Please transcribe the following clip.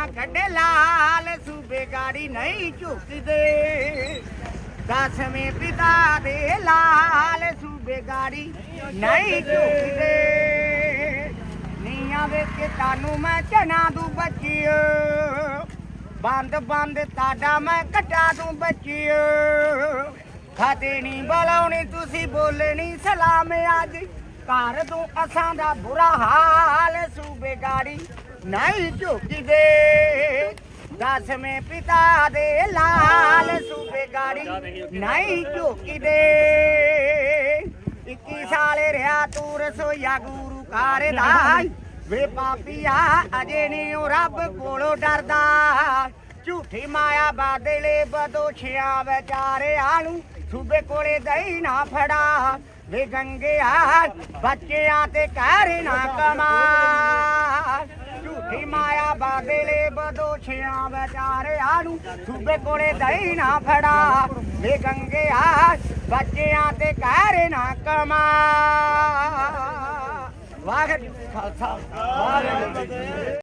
ਅੱਖਾਂ ਕੱਢੇ ਲਾਲ, ਸੂਬੇ ਗਾੜੀ ਨਹੀਂ ਝੁਕਦੇ। ਦਸਵੇਂ ਪਿਤਾ ਦੇ ਲਾਲ, ਸੂਬੇ ਗਾੜੀ ਨਹੀਂ ਝੁਕਦੇ। ਨੀਆਂ ਵਿੱਚ ਤੁਹਾਨੂੰ ਮੈਂ ਚਨਾ ਦੂ ਬੱਚਿਓ। ਬੰਦ ਬੰਦ, ਤਾਡਾ ਮੈਂ ਕਟਾ ਦੂੰ ਬੱਚਿਓ। ਖਾਤੇ ਨਹੀਂ ਬਲਾਉਣੀ, ਤੁਸੀਂ ਬੋਲਣੀ ਸਲਾਮ ਅੱਜ। ਘਰ ਤੋਂ ਅਸਾਂ ਦਾ ਬੁਰਾ ਹਾਲ। ਨਹੀਂ ਝੁਕਦੇ ਦਸਵੇਂ ਪਿਤਾ ਦੇ ਲਾਲ ਸੂਬੇ ਨਹੀਂ ਝੁਕਦੇ 21 ਸਾਲੇ ਰਿਆ ਤੂੰ ਰਸੋਈਆ ਗੁਰੂ ਘਰ ਦਾ। ਵੇ ਪਾਪੀਆ, ਅਜੇ ਨਹੀਂ ਉਹ ਰੱਬ ਕੋਲੋਂ ਡਰਦਾ। ਝੂਠੀ ਮਾਇਆ ਬਾਦਲੇ ਬਦੋਛਿਆ ਵਿਚਾਰਿਆਂ ਆਲੂ। ਸੂਬੇ ਕੋਲੇ ਦਈ ਨਾ ਫੜਾ। ਵੇ ਗੰਗਿਆ, ਬੱਚਿਆਂ ਤੇ ਕਹਿ ਨਾ ਕਮਾ। ਮਾਇਆ ਬਾਦਲੇ ਬਦੋਛਿਆ ਵਿਚਾਰਿਆਂ ਨੂੰ ਸੂਬੇ ਕੋਲੇ ਦਈ ਨਾ ਫੜਾ। ਵੇ ਗੰਗਿਆ ਬੱਚਿਆਂ ਤੇ ਕਹਿ ਨਾ ਕਮਾ। ਵਾਹਿਗੁਰੂ ਖਾਲਸਾ। ਵਾਹਿਗੁਰੂ